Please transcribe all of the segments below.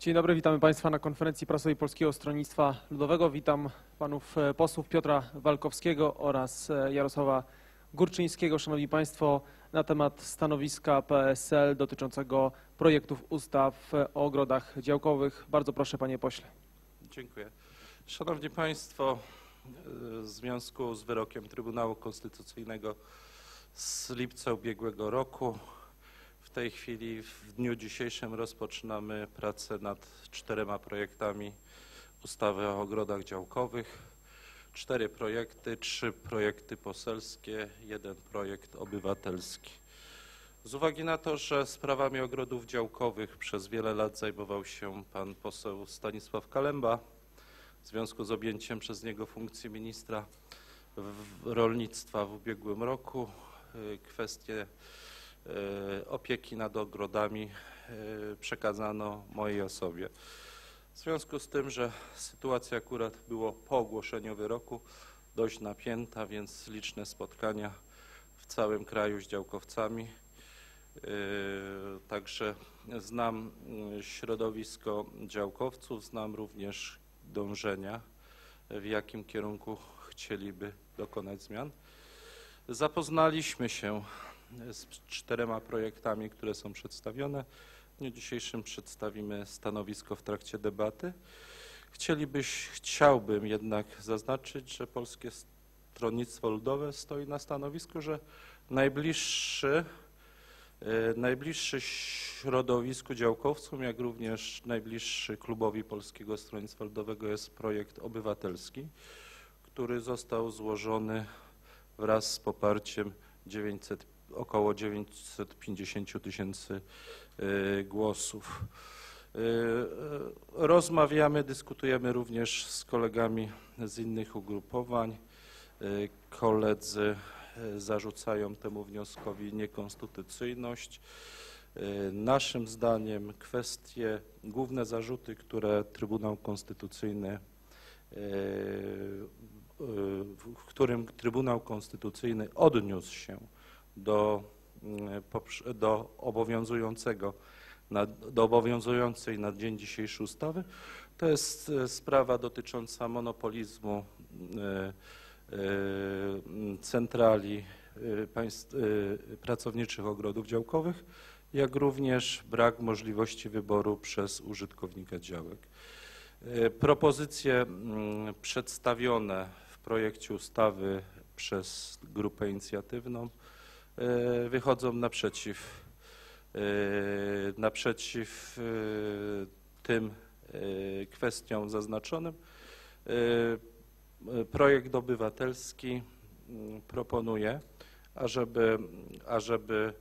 Dzień dobry, witamy Państwa na konferencji prasowej Polskiego Stronnictwa Ludowego. Witam panów e, posłów Piotra Walkowskiego oraz e, Jarosława Górczyńskiego. Szanowni Państwo, na temat stanowiska PSL dotyczącego projektów ustaw e, o ogrodach działkowych. Bardzo proszę, panie pośle. Dziękuję. Szanowni Państwo, w związku z wyrokiem Trybunału Konstytucyjnego z lipca ubiegłego roku w tej chwili, w dniu dzisiejszym rozpoczynamy pracę nad czterema projektami ustawy o ogrodach działkowych. Cztery projekty, trzy projekty poselskie, jeden projekt obywatelski. Z uwagi na to, że sprawami ogrodów działkowych przez wiele lat zajmował się pan poseł Stanisław Kalemba, w związku z objęciem przez niego funkcji ministra rolnictwa w ubiegłym roku, y, kwestie opieki nad ogrodami y, przekazano mojej osobie. W związku z tym, że sytuacja akurat było po ogłoszeniu wyroku dość napięta, więc liczne spotkania w całym kraju z działkowcami. Także znam środowisko działkowców, znam również dążenia, w jakim kierunku chcieliby dokonać zmian. Zapoznaliśmy się z czterema projektami, które są przedstawione. W dniu dzisiejszym przedstawimy stanowisko w trakcie debaty. Chcielibyś, chciałbym jednak zaznaczyć, że Polskie Stronnictwo Ludowe stoi na stanowisku, że najbliższy E, najbliższy środowisku działkowcom, jak również najbliższy klubowi Polskiego Stronnictwa Ludowego jest projekt obywatelski, który został złożony wraz z poparciem 900, około 950 tysięcy e, głosów. E, rozmawiamy, dyskutujemy również z kolegami z innych ugrupowań. Koledzy zarzucają temu wnioskowi niekonstytucyjność. Naszym zdaniem kwestie, główne zarzuty, które Trybunał Konstytucyjny, w którym Trybunał Konstytucyjny odniósł się do, do obowiązującego, do obowiązującej na dzień dzisiejszy ustawy, to jest sprawa dotycząca monopolizmu Y, centrali y, państw, pracowniczych ogrodów działkowych, jak również brak możliwości wyboru przez użytkownika działek. Propozycje mm, przedstawione w projekcie ustawy przez grupę inicjatywną wychodzą naprzeciw, naprzeciw tym kwestiom zaznaczonym. Projekt obywatelski proponuje, ażeby, ażeby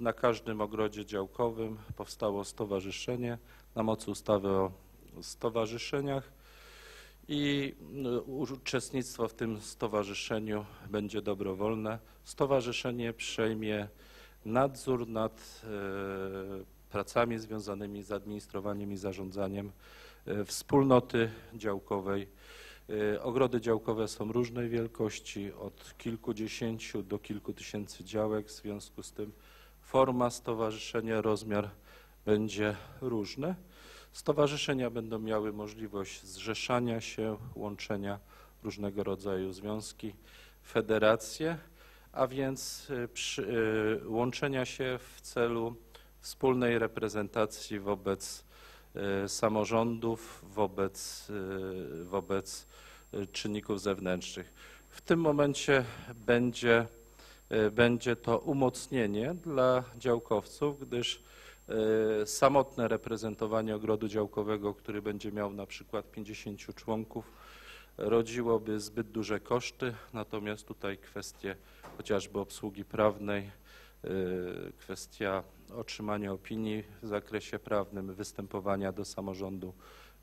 na każdym ogrodzie działkowym powstało stowarzyszenie na mocy ustawy o stowarzyszeniach i y, uczestnictwo w tym stowarzyszeniu będzie dobrowolne. Stowarzyszenie przejmie nadzór nad y, pracami związanymi z administrowaniem i zarządzaniem E, wspólnoty działkowej. E, ogrody działkowe są różnej wielkości, od kilkudziesięciu do kilku tysięcy działek, w związku z tym forma stowarzyszenia, rozmiar będzie różny. Stowarzyszenia będą miały możliwość zrzeszania się, łączenia różnego rodzaju związki, federacje, a więc e, przy, łączenia się w celu wspólnej reprezentacji wobec E, samorządów wobec, wobec czynników zewnętrznych. W tym momencie będzie, będzie to umocnienie dla działkowców, gdyż samotne reprezentowanie ogrodu działkowego, który będzie miał na przykład 50 członków, rodziłoby zbyt duże koszty, natomiast tutaj kwestie chociażby obsługi prawnej, kwestia otrzymania opinii w zakresie prawnym, występowania do samorządu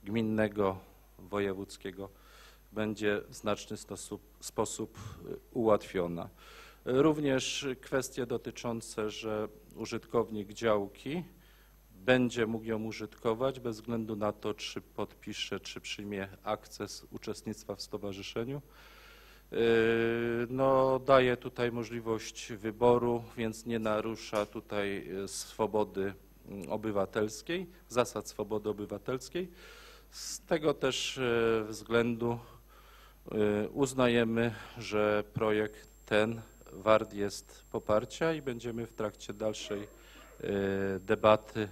gminnego, wojewódzkiego będzie w znaczny sposób, sposób y, ułatwiona. Również kwestie dotyczące, że użytkownik działki będzie mógł ją użytkować bez względu na to, czy podpisze, czy przyjmie akces uczestnictwa w stowarzyszeniu. Yy, no, daje tutaj możliwość wyboru, więc nie narusza tutaj yy, swobody mm, obywatelskiej, zasad swobody obywatelskiej. Z tego też e, względu uznajemy, że projekt ten wart jest poparcia i będziemy w trakcie dalszej e, debaty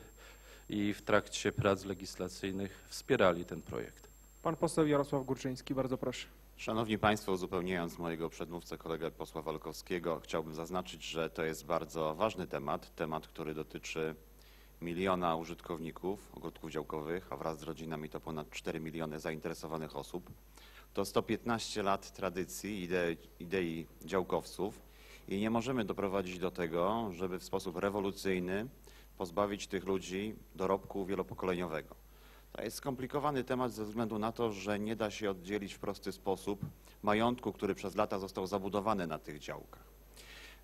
i w trakcie prac legislacyjnych wspierali ten projekt. Pan poseł Jarosław Górczyński, bardzo proszę. Szanowni Państwo, uzupełniając mojego przedmówcę, kolegę posła Walkowskiego, chciałbym zaznaczyć, że to jest bardzo ważny temat, temat, który dotyczy miliona użytkowników ogródków działkowych, a wraz z rodzinami to ponad 4 miliony zainteresowanych osób. To 115 lat tradycji, idei, idei działkowców i nie możemy doprowadzić do tego, żeby w sposób rewolucyjny pozbawić tych ludzi dorobku wielopokoleniowego. To jest skomplikowany temat ze względu na to, że nie da się oddzielić w prosty sposób majątku, który przez lata został zabudowany na tych działkach.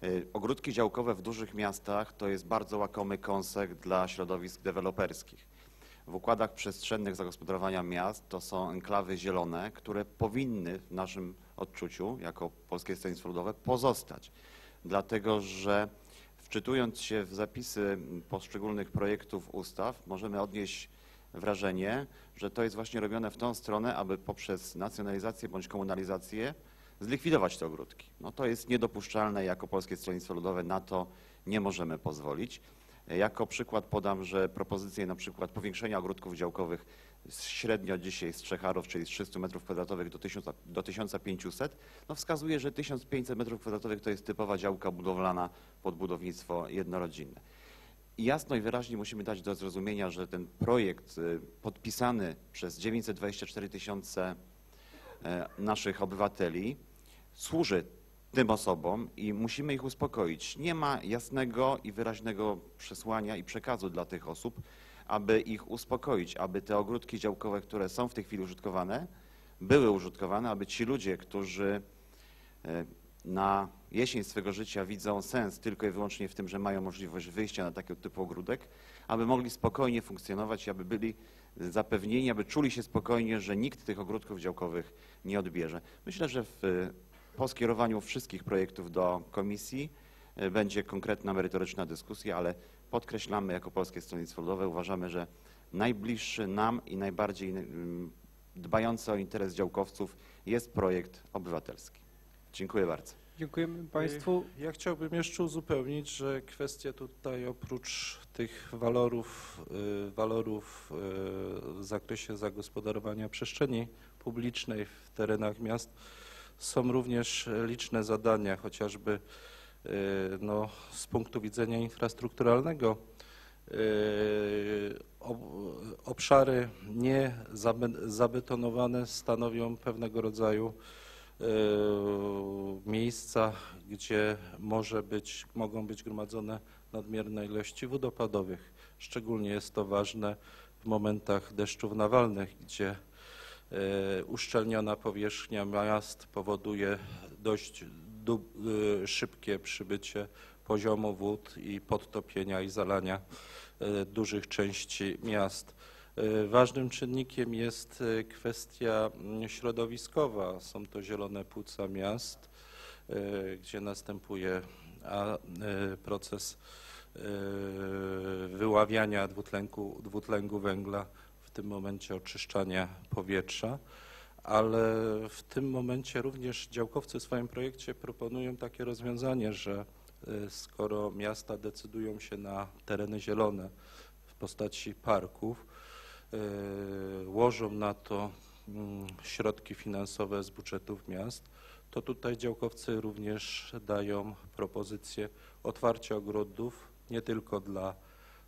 Y, Ogródki działkowe w dużych miastach to jest bardzo łakomy kąsek dla środowisk deweloperskich. W układach przestrzennych zagospodarowania miast to są enklawy zielone, które powinny w naszym odczuciu, jako Polskie Stronnictwo Ludowe, pozostać. Dlatego, że wczytując się w zapisy poszczególnych projektów ustaw, możemy odnieść wrażenie, że to jest właśnie robione w tą stronę, aby poprzez nacjonalizację bądź komunalizację zlikwidować te ogródki. No to jest niedopuszczalne, jako Polskie Stronnictwo Ludowe na to nie możemy pozwolić. Jako przykład podam, że propozycje na przykład powiększenia ogródków działkowych średnio dzisiaj z 3 arów, czyli z 300 m2 do, 1000, do 1500, no wskazuje, że 1500 m2 to jest typowa działka budowlana pod budownictwo jednorodzinne. I jasno i wyraźnie musimy dać do zrozumienia, że ten projekt y, podpisany przez 924 tysiące e, naszych obywateli służy tym osobom i musimy ich uspokoić. Nie ma jasnego i wyraźnego przesłania i przekazu dla tych osób, aby ich uspokoić, aby te ogródki działkowe, które są w tej chwili użytkowane, były użytkowane, aby ci ludzie, którzy e, na jesień swego życia widzą sens tylko i wyłącznie w tym, że mają możliwość wyjścia na takiego typu ogródek, aby mogli spokojnie funkcjonować i aby byli zapewnieni, aby czuli się spokojnie, że nikt tych ogródków działkowych nie odbierze. Myślę, że w, po skierowaniu wszystkich projektów do komisji e, będzie konkretna, merytoryczna dyskusja, ale podkreślamy jako Polskie Stronnictwo Ludowe, uważamy, że najbliższy nam i najbardziej mm, dbający o interes działkowców jest projekt obywatelski. Dziękuję bardzo. Dziękujemy Państwu. Ja chciałbym jeszcze uzupełnić, że kwestia tutaj oprócz tych walorów, y, walorów w zakresie zagospodarowania przestrzeni publicznej w terenach miast są również liczne zadania, chociażby y, no, z punktu widzenia infrastrukturalnego. Ob- Obszary nie zabe- zabetonowane stanowią pewnego rodzaju e, miejsca, gdzie może być, mogą być gromadzone nadmierne ilości wód opadowych. Szczególnie jest to ważne w momentach deszczów nawalnych, gdzie e, uszczelniona powierzchnia miast powoduje dość e, szybkie przybycie poziomu wód i podtopienia i zalania e, dużych części miast. E, Ważnym czynnikiem jest e, kwestia mm, środowiskowa. Są to zielone płuca miast, e, gdzie następuje e, proces e, wyławiania dwutlenku, dwutlenku węgla, tym momencie oczyszczania powietrza. Ale w tym momencie również działkowcy w swoim projekcie proponują takie rozwiązanie, że e, skoro miasta decydują się na tereny zielone w postaci parków, e, łożą na to mm, środki finansowe z budżetów miast, to tutaj działkowcy również dają propozycję otwarcia ogrodów nie tylko dla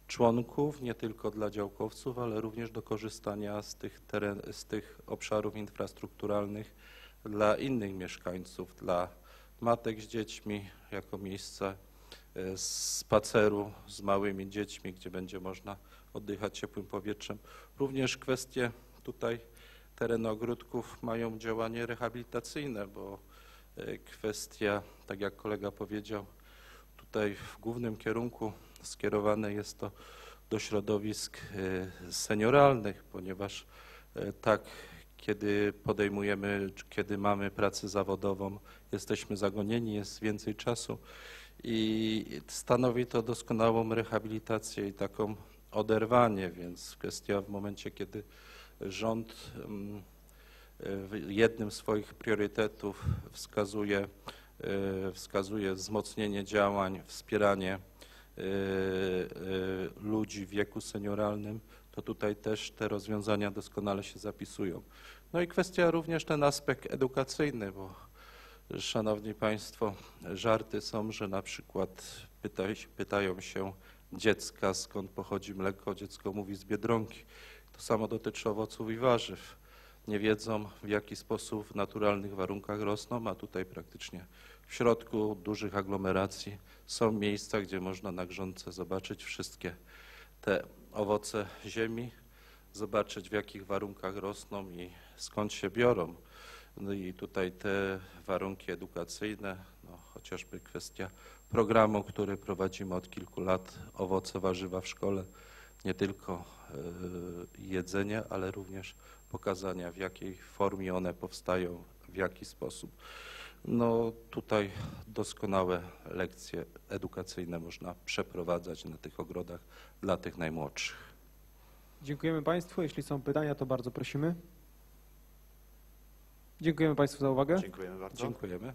członków, nie tylko dla działkowców, ale również do korzystania z tych, teren, z tych obszarów infrastrukturalnych dla innych mieszkańców, dla matek z dziećmi, jako miejsce e, spaceru z małymi dziećmi, gdzie będzie można oddychać ciepłym powietrzem. Również kwestie tutaj tereny ogródków mają działanie rehabilitacyjne, bo e, kwestia, tak jak kolega powiedział, tutaj w głównym kierunku skierowane jest to do środowisk e, senioralnych, ponieważ e, tak, kiedy podejmujemy, kiedy mamy pracę zawodową, jesteśmy zagonieni, jest więcej czasu i stanowi to doskonałą rehabilitację i taką oderwanie, więc kwestia w momencie, kiedy rząd mm, w jednym z swoich priorytetów wskazuje, e, wskazuje wzmocnienie działań, wspieranie e, e, ludzi w wieku senioralnym, to tutaj też te rozwiązania doskonale się zapisują. No i kwestia również ten aspekt edukacyjny, bo Szanowni Państwo, żarty są, że na przykład pytaj, pytają się dziecka, skąd pochodzi mleko, dziecko mówi z Biedronki. To samo dotyczy owoców i warzyw. Nie wiedzą, w jaki sposób w naturalnych warunkach rosną, a tutaj praktycznie w środku dużych aglomeracji są miejsca, gdzie można na grządce zobaczyć wszystkie te owoce ziemi, zobaczyć w jakich warunkach rosną i skąd się biorą. No i tutaj te warunki edukacyjne, no chociażby kwestia programu, który prowadzimy od kilku lat, owoce, warzywa w szkole, nie tylko e, jedzenie, ale również pokazania w jakiej formie one powstają, w jaki sposób. No tutaj doskonałe lekcje edukacyjne można przeprowadzać na tych ogrodach dla tych najmłodszych. Dziękujemy Państwu. Jeśli są pytania, to bardzo prosimy. Dziękujemy Państwu za uwagę. Dziękujemy bardzo. Dziękujemy.